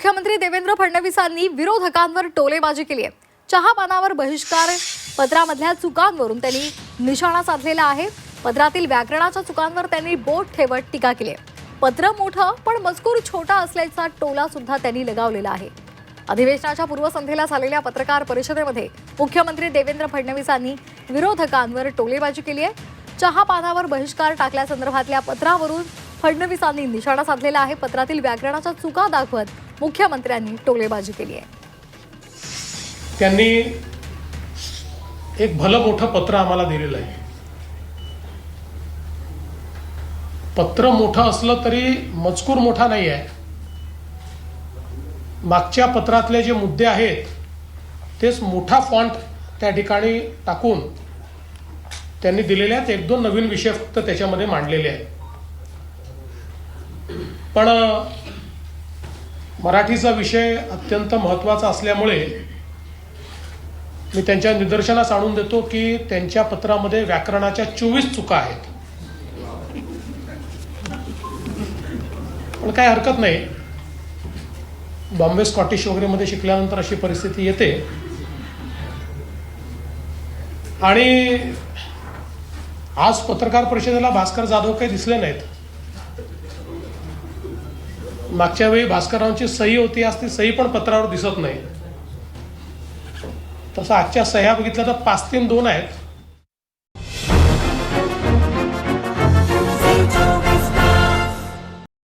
मुख्यमंत्री देवेंद्र फडणवीसांनी विरोधकांवर टोलेबाजी केली आहे. चहापानावर बहिष्कार पत्रामधल्या चुकांवरून त्यांनी निशाणा साधलेला आहे. पत्रातील व्याकरणाच्या चुकांवर त्यांनी बोट ठेवत टीका केली आहे. पत्र मोठं पण मजकूर छोटा असल्याचा टोला सुद्धा त्यांनी लगावलेला आहे. अधिवेशनाच्या पूर्वसंध्येला झालेल्या पत्रकार परिषदेमध्ये मुख्यमंत्री देवेंद्र फडणवीसांनी विरोधकांवर टोलेबाजी केली आहे. चहा पानावर बहिष्कार टाकल्यासंदर्भातल्या पत्रावरून फडणवीसांनी निशाणा साधलेला आहे. पत्रातील व्याकरणाच्या चुका दाखवत मुख्यमंत्र्यांनी टोलेबाजी केली आहे. त्यांनी एक भलं मोठं पत्र आम्हाला दिलेलं आहे. पत्र मोठं असलं तरी मजकूर मोठा नाही आहे. मागच्या पत्रातले जे मुद्दे आहेत तेच मोठा फॉन्ट त्या ठिकाणी टाकून त्यांनी दिलेले आहेत एक दोन नवीन विषय फक्त त्याच्यामध्ये मांडलेले आहेत. पण मराठीचा विषय अत्यंत महत्त्वाचा असल्यामुळे मी त्यांच्या निदर्शनास आणून देतो की त्यांच्या पत्रामध्ये व्याकरणाच्या चोवीस चुका आहेत. पण काय हरकत नाही. बॉम्बे स्कॉटिश वगैरे मध्ये शिकल्यानंतर अशी परिस्थिती येते. आणि आज पत्रकार परिषदेला भास्कर जाधव काही दिसले नाहीत. मागच्या वेळी भास्करांची सही होती आज ती सही पण पत्रावर दिसत नाही. तसं आजच्या सह्या बघितल्या तर पाच तीन दोन आहेत.